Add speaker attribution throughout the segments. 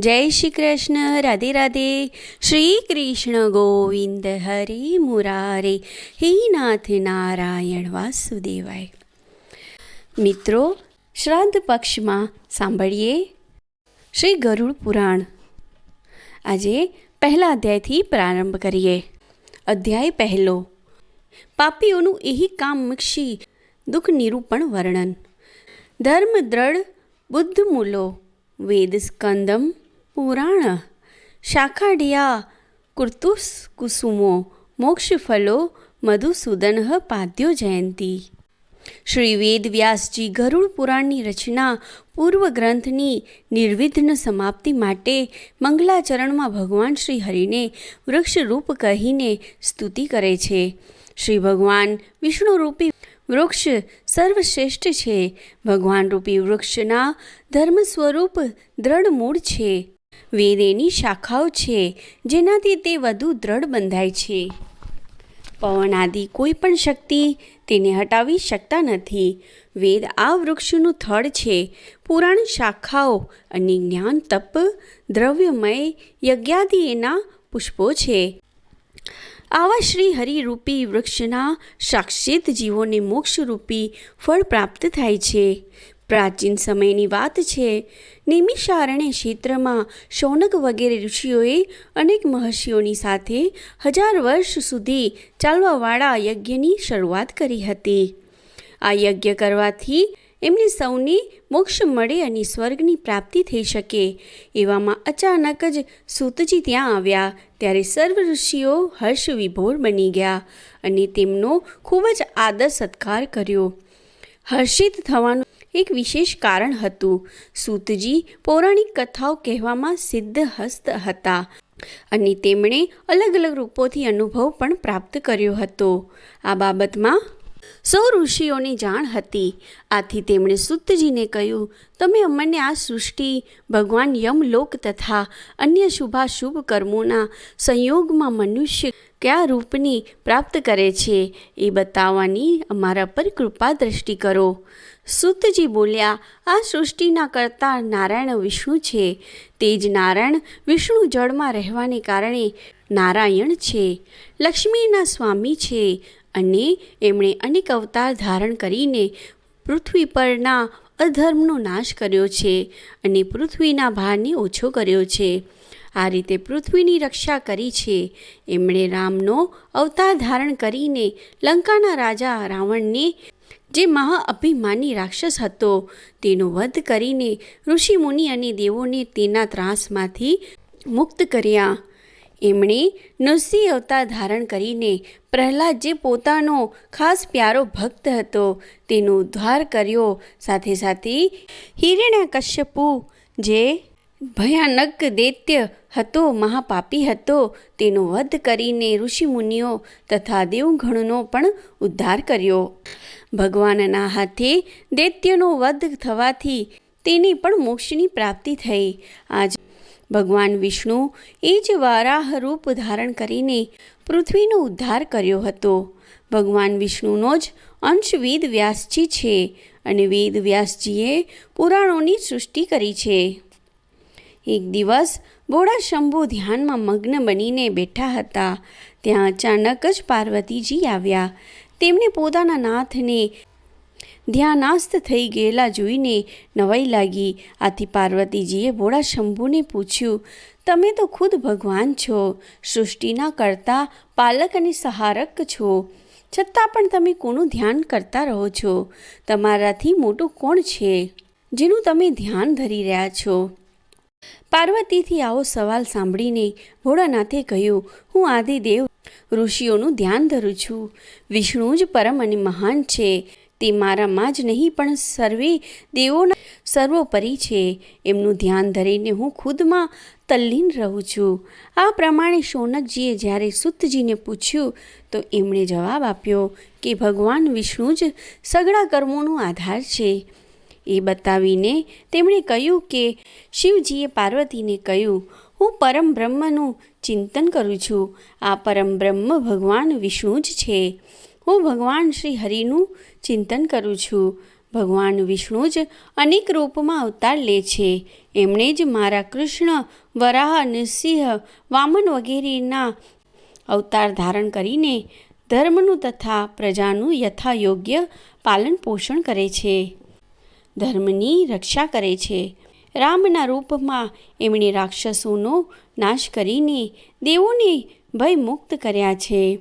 Speaker 1: જય શ્રી કૃષ્ણ, રાધે રાધે. શ્રી કૃષ્ણ ગોવિંદ હરે મુરારે. હે નાથ નારાયણ વાસુદેવાય. મિત્રો, શ્રાદ્ધ પક્ષમાં સાંભળીએ શ્રી ગરુડ પુરાણ. આજે પહેલા અધ્યાયથી પ્રારંભ કરીએ. અધ્યાય પહેલો. પાપીઓનું એહી કામક્ષી દુઃખ નિરૂપણ વર્ણન. ધર્મ દ્રઢ, બુદ્ધ મૂલો, વેદ સ્કંદમ પુરાણ, શાખાડિયા, કુર્તુસ કુસુમો, મોક્ષફલો, મધુસૂદન, પાદ્યો જયંતી. શ્રી વેદ વ્યાસજી ગરુડ પુરાણની રચના પૂર્વ ગ્રંથની નિર્વિઘ્ન સમાપ્તિ માટે મંગલાચરણમાં ભગવાન શ્રી હરિને વૃક્ષરૂપ કહીને સ્તુતિ કરે છે. શ્રી ભગવાન વિષ્ણુરૂપી વૃક્ષ સર્વશ્રેષ્ઠ છે. ભગવાન રૂપી વૃક્ષના ધર્મ સ્વરૂપ દ્રઢ મૂળ છે. વેદ એની શાખાઓ છે, જેનાથી તે વધુ દ્રઢ બંધાય છે. પવન આદિ કોઈ પણ શક્તિ તેને હટાવી શકતા નથી. વેદ આ વૃક્ષનું થડ છે. પુરાણ શાખાઓ અને જ્ઞાન તપ દ્રવ્યમય યજ્ઞાદિ એના પુષ્પો છે. આવા શ્રી હરિરૂપી વૃક્ષના સાક્ષિત જીવોને મોક્ષરૂપી ફળ પ્રાપ્ત થાય છે. પ્રાચીન સમયની વાત છે. નિમિષારણ્ય ક્ષેત્રમાં શૌનક વગેરે ઋષિઓએ અનેક મહર્ષિઓની સાથે હજાર વર્ષ સુધી ચાલવાવાળા યજ્ઞની શરૂઆત કરી હતી. આ યજ્ઞ કરવાથી એમને સૌને મોક્ષ મળે અને સ્વર્ગની પ્રાપ્તિ થઈ શકે. એવામાં અચાનક જ સૂતજી ત્યાં આવ્યા. ત્યારે સર્વ ઋષિઓ હર્ષ વિભોર બની ગયા અને તેમનો ખૂબ જ આદર સત્કાર કર્યો. હર્ષિત થવાનું એક વિશેષ કારણ હતું. સૂતજી પૌરાણિક કથાઓ કહેવામાં સિદ્ધહસ્ત હતા અને તેમણે અલગ અલગ રૂપોથી અનુભવ પણ પ્રાપ્ત કર્યો હતો. આ બાબતમાં સૌ ઋષિઓની જાણ હતી. આથી તેમણે સુતજીને કહ્યું, તમે અમને આ સૃષ્ટિ, ભગવાન યમલોક તથા અન્ય શુભાશુભ કર્મોના સંયોગમાં મનુષ્ય કયા રૂપની પ્રાપ્ત કરે છે એ બતાવવાની અમારા પર કૃપા દ્રષ્ટિ કરો. સુતજી બોલ્યા, આ સૃષ્ટિના કરતા નારાયણ વિષ્ણુ છે. તે જ નારાયણ વિષ્ણુ જળમાં રહેવાને કારણે નારાયણ છે. લક્ષ્મીના સ્વામી છે. અને એમણે અનેક અવતાર ધારણ કરીને પૃથ્વી પરના અધર્મનો નાશ કર્યો છે અને પૃથ્વીના ભારને ઓછો કર્યો છે. આ રીતે પૃથ્વીની રક્ષા કરી છે. એમણે રામનો અવતાર ધારણ કરીને લંકાના રાજા રાવણને, જે મહાઅભિમાની રાક્ષસ હતો, તેનો વધ કરીને ઋષિમુનિ અને દેવોને તેના ત્રાસમાંથી મુક્ત કર્યા. એમણે નરસિંહ અવતાર ધારણ કરીને પ્રહલાદ જે પોતાનો ખાસ પ્યારો ભક્ત હતો. તેનો ઉદ્ધાર કર્યો. સાથે સાથે હિરણ્યકશ્યપુ, જે ભયાનક દૈત્ય હતો, મહાપાપી હતો, તેનો વધ કરીને ઋષિમુનિઓ તથા દેવગણનો પણ ઉદ્ધાર કર્યો. ભગવાનના હાથે દૈત્યનો વધ થવાથી તેની પણ મોક્ષની પ્રાપ્તિ થઈ. આજ ભગવાન વિષ્ણુ એ જ વારાહ રૂપ ધારણ કરીને પૃથ્વીનો ઉદ્ધાર કર્યો હતો. ભગવાન વિષ્ણુનો જ અંશ વેદ વ્યાસજી છે અને વેદ વ્યાસજીએ પુરાણોની સૃષ્ટિ કરી છે. એક દિવસ બોડા શંભુ ધ્યાનમાં મગ્ન બનીને બેઠા હતા. ત્યાં અચાનક જ પાર્વતીજી આવ્યા. તેમણે પોતાના નાથને ધ્યાનાસ્ત થઈ ગયેલા જોઈને નવાઈ લાગી. આથી પાર્વતીજીએ ભોળા શંભુને પૂછ્યું, તમે તો ખુદ ભગવાન છો, સૃષ્ટિના કરતા, પાલક અને સહારક છો. છતાં પણ તમે કોનું ધ્યાન કરતા રહો છો? તમારાથી મોટું કોણ છે, જેનું તમે ધ્યાન ધરી રહ્યા છો? પાર્વતીથી આવો સવાલ સાંભળીને ભોળાનાથે કહ્યું, હું આદિદેવ ઋષિઓનું ધ્યાન ધરું છું. વિષ્ણુ જ પરમ અને મહાન છે. તે મારામાં જ નહીં, પણ સર્વે દેવોના સર્વોપરી છે. એમનું ધ્યાન ધરીને હું ખુદમાં તલ્લીન રહું છું. આ પ્રમાણે સોનકજીએ જ્યારે સુતજીને પૂછ્યું, તો એમણે જવાબ આપ્યો કે, ભગવાન વિષ્ણુ જ સગળા કર્મોનો આધાર છે. એ બતાવીને તેમણે કહ્યું કે, શિવજીએ પાર્વતીને કહ્યું, હું પરમ બ્રહ્મનું ચિંતન કરું છું. આ પરમ બ્રહ્મ ભગવાન વિષ્ણુ જ છે. હું ભગવાન શ્રી હરિનું ચિંતન કરું છું. ભગવાન વિષ્ણુ જ અનેક રૂપમાં અવતાર લે છે. એમણે જ મારા કૃષ્ણ, વરાહ નૃસિંહ વામન વગેરેના અવતાર ધારણ કરીને ધર્મનું તથા પ્રજાનું યથાયોગ્ય પાલન પોષણ કરે છે. ધર્મની રક્ષા કરે છે. રામના રૂપમાં એમણે રાક્ષસોનો નાશ કરીને દેવોને ભય મુક્ત કર્યા છે.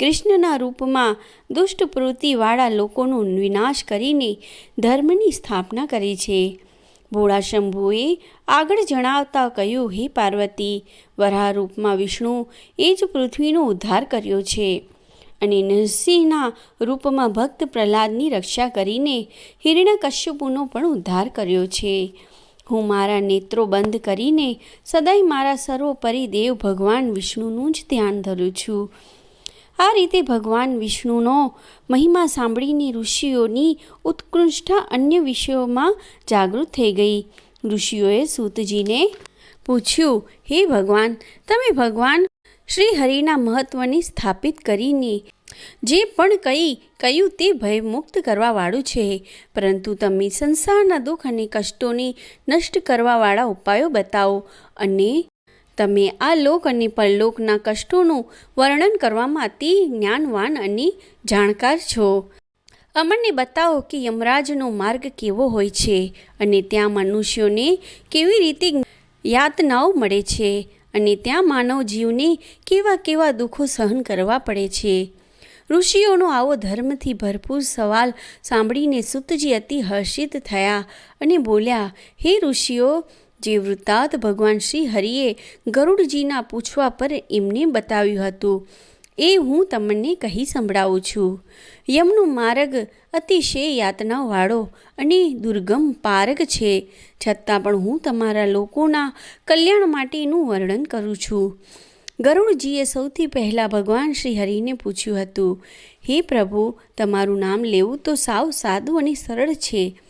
Speaker 1: કૃષ્ણના રૂપમાં દુષ્ટ પ્રવૃત્તિવાળા લોકોનો વિનાશ કરીને ધર્મની સ્થાપના કરી છે. ભોળા શંભુએ આગળ જણાવતા કહ્યું, હે પાર્વતી વરાહ રૂપમાં વિષ્ણુ એ જ પૃથ્વીનો ઉદ્ધાર કર્યો છે અને નરસિંહના રૂપમાં ભક્ત પ્રહલાદની રક્ષા કરીને હિરણ્યકશ્યપુનો પણ ઉદ્ધાર કર્યો છે. હું મારા નેત્રો બંધ કરીને સદાય મારા સર્વોપરી દેવ ભગવાન વિષ્ણુનું જ ધ્યાન ધરું છું. આ રીતે ભગવાન વિષ્ણુનો મહિમા સાંભળીને ઋષિઓની ઉત્કૃષ્ટતા અન્ય વિષયોમાં જાગૃત થઈ ગઈ. ઋષિઓએ સૂતજીને પૂછ્યું, હે ભગવાન, તમે ભગવાન શ્રી હરિના મહત્વને સ્થાપિત કરીને જે પણ કઈ કહ્યું તે ભયમુક્ત કરવાવાળું છે. પરંતુ તમે સંસારના દુઃખ અને કષ્ટોને નષ્ટ કરવાવાળા ઉપાયો બતાવો અને તમે આ લોક અને પરલોકના કષ્ટોનું વર્ણન કરવામાં અતિ જ્ઞાનવાન અને જાણકાર છો. અમને બતાવો કે યમરાજનો માર્ગ કેવો હોય છે અને ત્યાં મનુષ્યોને કેવી રીતે યાતનાઓ મળે છે અને ત્યાં માનવ જીવને કેવા કેવા દુઃખો સહન કરવા પડે છે. ઋષિઓનો આવો ધર્મથી ભરપૂર સવાલ સાંભળીને સુતજી અતિ હર્ષિત થયા અને બોલ્યા, હે ઋષિઓ જે વૃત્તાંત ભગવાન શ્રી હરિએ ગરુડજીના પૂછવા પર એમને બતાવ્યું હતું. એ હું તમને કહી સંભળાવું છું. યમનો માર્ગ અતિશય યાતનાવાળો અને દુર્ગમ પાર્ગ છે. છતાં પણ હું તમારા લોકોના કલ્યાણ માટેનું વર્ણન કરું છું. ગરુડજીએ સૌથી પહેલાં ભગવાન શ્રી હરિને પૂછ્યું હતું, હે પ્રભુ, તમારું નામ લેવું તો સાવ સાદું અને સરળ છે.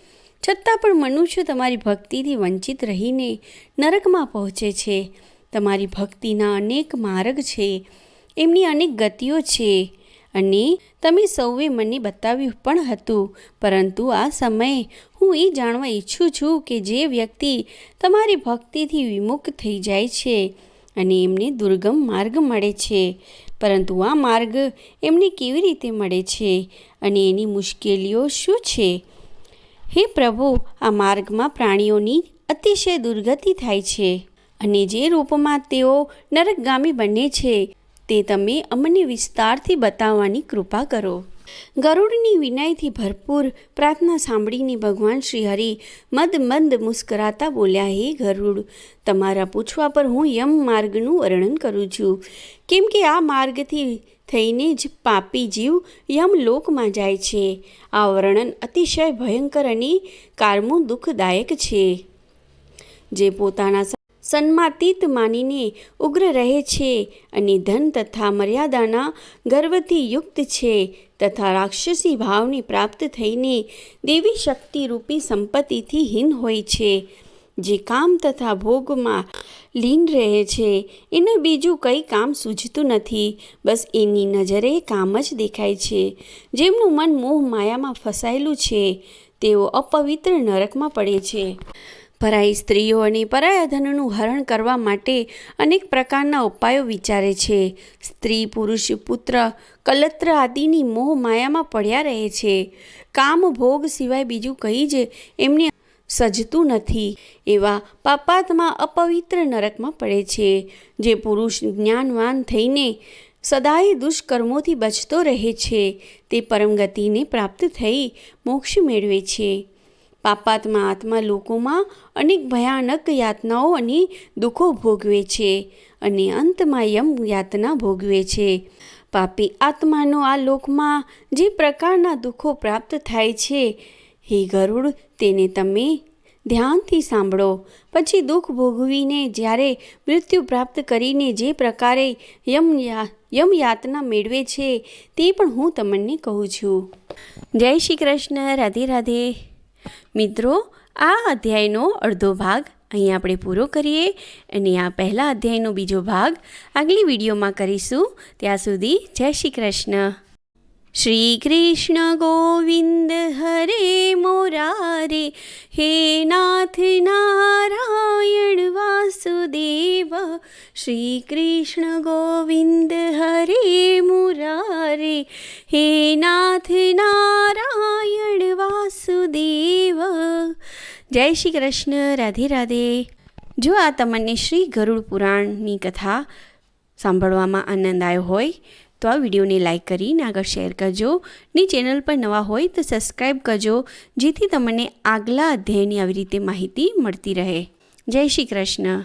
Speaker 1: છતાં પણ મનુષ્ય તમારી ભક્તિથી વંચિત રહીને નરકમાં પહોંચે છે. તમારી ભક્તિના અનેક માર્ગ છે. એમની અનેક ગતિઓ છે અને તમે સૌએ મને બતાવ્યું પણ હતું. પરંતુ આ સમયે હું એ જાણવા ઈચ્છું છું કે જે વ્યક્તિ તમારી ભક્તિથી વિમુખ થઈ જાય છે અને એમને દુર્ગમ માર્ગ મળે છે. પરંતુ આ માર્ગ એમને કેવી રીતે મળે છે અને એની મુશ્કેલીઓ શું છે? હે પ્રભુ, આ માર્ગમાં પ્રાણીઓની અતિશય દુર્ગતિ થાય છે અને જે રૂપમાં તેઓ નરકગામી બને છે, તે તમે અમને વિસ્તારથી બતાવવાની કૃપા કરો. ગરુડની વિનયથી ભરપૂર પ્રાર્થના સાંભળીને ભગવાન શ્રી હરિ મદ મંદ મુસ્કરાતા બોલ્યા, હે ગરુડ, તમારા પૂછવા પર હું યમ માર્ગનું વર્ણન કરું છું. કેમ કે આ માર્ગથી થઈને જ પાપી જીવ યમલોકમાં જાય છે. આ વર્ણન અતિશય ભયંકર અને કારમું દુઃખદાયક છે. જે પોતાના સન્માતીત માનીને ઉગ્ર રહે છે અને ધન તથા મર્યાદાના ગર્વથી યુક્ત છે તથા રાક્ષસી ભાવની પ્રાપ્ત થઈને દેવી શક્તિરૂપી સંપત્તિથી હીન હોય છે. જે કામ તથા ભોગમાં લીન રહે છે, એને બીજું કંઈ કામ સૂઝતું નથી. બસ એની નજરે કામ જ દેખાય છે. જેમનું મન મોહ માયામાં ફસાયેલું છે, તેઓ અપવિત્ર નરકમાં પડે છે. પરાઈ સ્ત્રીઓ અને પરાયા ધનનું હરણ કરવા માટે અનેક પ્રકારના ઉપાયો વિચારે છે. સ્ત્રી, પુરુષ, પુત્ર, કલત્ર આદિની મોહ માયામાં પડ્યા રહે છે. કામ ભોગ સિવાય બીજું કંઈ જ એમને સજતું નથી. એવા પાપાત્મા અપવિત્ર નરકમાં પડે છે. જે પુરુષ જ્ઞાનવાન થઈને સદાય દુષ્કર્મોથી બચતો રહે છે, તે પરમગતિને પ્રાપ્ત થઈ મોક્ષ મેળવે છે. પાપાત્મા આત્મા લોકોમાં અનેક ભયાનક યાતનાઓ અને દુઃખો ભોગવે છે અને અંતમાં યમ યાતના ભોગવે છે. પાપી આત્માનો આ લોકમાં જે પ્રકારના દુઃખો પ્રાપ્ત થાય છે હે ગરુડ, તેને તમે ધ્યાનથી સાંભળો. પછી દુઃખ ભોગવીને જ્યારે મૃત્યુ પ્રાપ્ત કરીને જે પ્રકારે યમ યમ યાતના મેળવે છે, તે પણ હું તમને કહું છું. જય શ્રી કૃષ્ણ, રાધે રાધે. મિત્રો, આ અધ્યાયનો અડધો ભાગ અહીં આપણે પૂરો કરીએ અને આ પહેલા અધ્યાયનો બીજો ભાગ આગલી વિડીયોમાં કરીશું. ત્યાં સુધી જય શ્રી કૃષ્ણ. શ્રી કૃષ્ણ ગોવિંદ હરે મોરારે, હે નાથ નારાયણ વાસુદેવ શ્રી કૃષ્ણ ગોવિંદ હરે મુરારે, હે નાથ નારાયણ વાસુદેવ. જય શ્રી કૃષ્ણ, રાધે રાધે. જો આ તમને શ્રી ગરુડ પુરાણની કથા સાંભળવામાં આનંદ આવ્યો હોય તો આ વિડીયોને લાઈક કરીને આગળ શેર કરજો. ની ચેનલ પર નવા હોય તો સબસ્ક્રાઈબ કરજો, જેથી તમને આગલા અધ્યાયની આવી રીતે માહિતી મળતી રહે. જય શ્રી કૃષ્ણ.